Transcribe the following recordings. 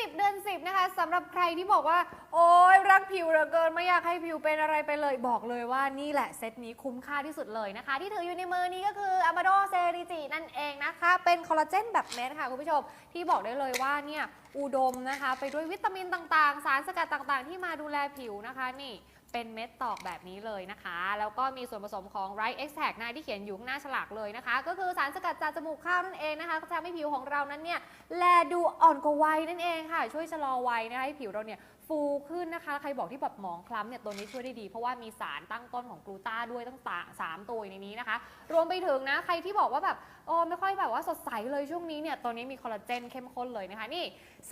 10 เดือน 10 นะคะสำหรับใครที่บอกว่า โอ๊ยรักผิวเหลือเกินไม่อยากให้ผิวเป็นอะไรไปเลย บอกเลยว่านี่แหละเซตนี้คุ้มค่าที่สุดเลยนะคะ ที่ถืออยู่ในมือนี้ก็คืออัมาโดเซริจินั่นเองนะคะ เป็นคอลลาเจนแบบเม็ดค่ะคุณผู้ชม ที่บอกได้เลยว่าเนี่ยอุดมนะคะ ไปด้วยวิตามินต่างๆ สารสกัดต่างๆ ที่มาดูแลผิวนะคะนี่ เป็นเม็ดตอกแบบนี้เลยนะคะ แล้วก็มีส่วนผสมของ Right Extract นะที่เขียนอยู่ข้างหน้าฉลากเลยนะคะ ก็คือสารสกัดจากจมูกข้าวนั่นเองนะคะก็จะทำให้ผิวของเรานั้นเนี่ยแลดูอ่อนกว่าวัยนั่นเองค่ะ ช่วยชะลอวัยนะคะให้ผิวเราเนี่ย ฟูขึ้นนะคะ ใครบอกที่แบบหมองคล้ำเนี่ยตัวนี้ช่วยได้ดี เพราะว่ามีสารตั้งต้นของกลูตาด้วยตั้งสามตัวอยู่ในนี้นะคะ รวมไปถึงนะใครที่บอกว่าแบบโอ้ไม่ค่อยแบบว่าสดใสเลยช่วงนี้เนี่ยตัวนี้มีคอลลาเจนเข้มข้นเลยนะคะนี่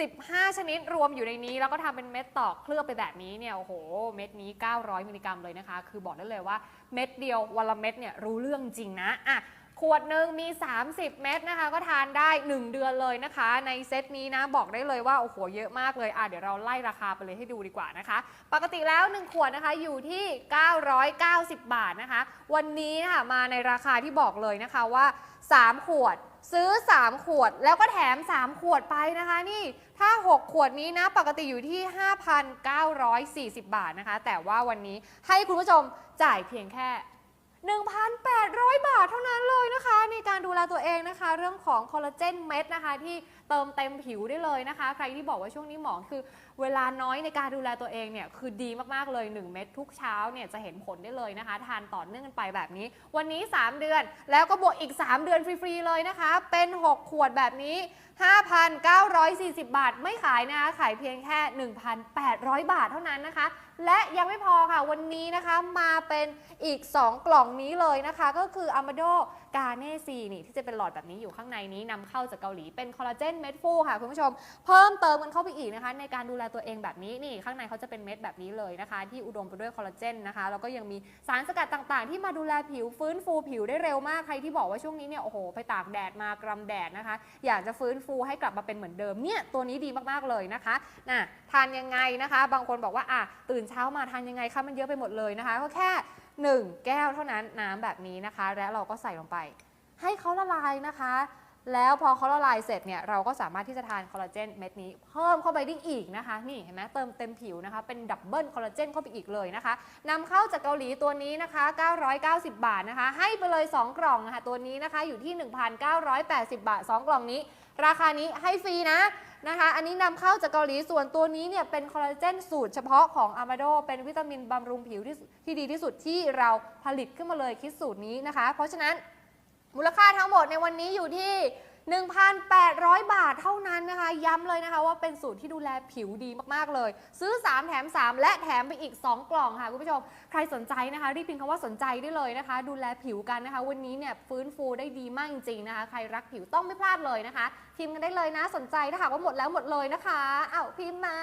15 ชนิดรวมอยู่ในนี้ แล้วก็ทำเป็นเม็ดตอกเคลือบไปแบบนี้เนี่ยโอ้โหเม็ดนี้ 900 มิลลิกรัมเลยนะคะ คือบอกได้เลยว่าเม็ดเดียววันละเม็ดเนี่ยรู้เรื่องจริงนะอะ ขวดหนึ่งมี 30 เม็ดนะคะ ก็ทานได้ 1 เดือนเลยนะคะ ในเซตนี้นะบอกได้เลยว่า โอ้โห เยอะมากเลยอะเดี๋ยวเราไล่ราคาไปเลยให้ดูดีกว่านะคะ ปกติแล้ว 1 ขวดนะคะอยู่ที่ 990 บาทนะคะ วันนี้นะคะมาในราคาที่บอกเลยนะคะว่า 3 ขวดซื้อ 3 ขวดแล้วก็แถม 3 ขวดไปนะคะนี่ถ้า 6 ขวดนี้นะ ปกติอยู่ที่ 5,940 บาทนะคะ แต่ว่าวันนี้ให้คุณผู้ชมจ่ายเพียงแค่ 1,800 บาทเท่านั้นเลยนะคะ ในการดูแลตัวเองนะคะ เรื่องของคอลลาเจนเม็ดนะคะที่เติมเต็มผิวได้เลยนะคะ ใครที่บอกว่าช่วงนี้หมองคือเวลาน้อยในการดูแลตัวเองเนี่ยคือดีมากๆเลย 1 เม็ดทุกเช้าเนี่ยจะเห็นผลได้เลยนะคะ ทานต่อเนื่องกันไปแบบนี้ วันนี้ 3 เดือนแล้วก็บวกอีก 3 เดือนฟรีๆเลยนะคะ เป็น 6 ขวดแบบนี้ 5,940 บาท ไม่ขายนะคะขายเพียงแค่ 1,800 บาทเท่านั้นนะคะ และยังไม่พอค่ะวันนี้นะคะมาเป็นอีก 2 กล่องนี้เลยนะคะ ก็คือ Amado g a r n e C นี่ที่จะเป็นหลอดแบบนี้อยู่ข้างในนี้นำเข้าจากเกาหลีเป็นคอลลาเจนเม็ดฟูค่ะคุณผู้ชม เพิ่มเติมกันเข้าไปอีกนะคะ ในการดูแลตัวเองแบบนี้นี่ข้างในเขาจะเป็นเม็ดแบบนี้เลยนะคะ ที่อุดมไปด้วยคอลลาเจนนะคะแล้วก็ยังมีสารสกัดต่างๆ ที่มาดูแลผิวฟื้นฟูผิวได้เร็วมากใครที่บอกว่าช่วงนี้เนี่ยโอ้โหไปตากแดดมากรำแดดนะคะ อยากจะฟื้นฟูให้กลับมาเป็นเหมือนเดิมเนี่ยตัวนี้ดีมากๆเลยนะคะน่ะทานยังไงนะคะ บางคนบอกว่าอะตื่นเช้ามาทานยังไงคะมันเยอะไปหมดเลยนะคะก็แค่ 1 แก้วเท่านั้นน้ำแบบนี้นะคะ และเราก็ใส่ลงไป ให้เขาละลายนะคะ แล้วพอเขาละลายเสร็จเนี่ยเราก็สามารถที่จะทานคอลลาเจนเม็ดนี้เพิ่มเข้าไปได้อีกนะคะ นี่เห็นไหมเติมเต็มผิวนะคะ เป็นดับเบิลคอลลาเจนเข้าไปอีกเลยนะคะนำเข้าจากเกาหลีตัวนี้นะคะ 990 บาทนะคะ ให้ไปเลย 2 กล่องนะคะตัวนี้นะคะอยู่ที่ 1,980 บาท 2 กล่องนี้ ราคานี้ให้ฟรีนะนะคะ อันนี้นำเข้าจากเกาหลี ส่วนตัวนี้เนี่ยเป็นคอลลาเจนสูตรเฉพาะของอามาโด เป็นวิตามินบำรุงผิวที่ที่ดีที่สุดที่เราผลิตขึ้นมาเลยคิดสูตรนี้นะคะ เพราะฉะนั้น มูลค่าทั้งหมดในวันนี้อยู่ที่ 1,800 บาทเท่านั้นนะคะ ย้ำเลยนะคะว่าเป็นสูตรที่ดูแลผิวดีมากๆเลย ซื้อ 3 แถม 3 และแถมไปอีก 2 กล่องค่ะคุณผู้ชม ใครสนใจนะคะรีบพิมพ์คำว่าสนใจได้เลยนะคะ ดูแลผิวกันนะคะ วันนี้เนี่ยฟื้นฟูได้ดีมากจริงๆนะคะ ใครรักผิวต้องไม่พลาดเลยนะคะพิมพ์กันได้เลยนะสนใจถ้าหากว่าหมดแล้วหมดเลยนะคะอ้าวพิมพ์มา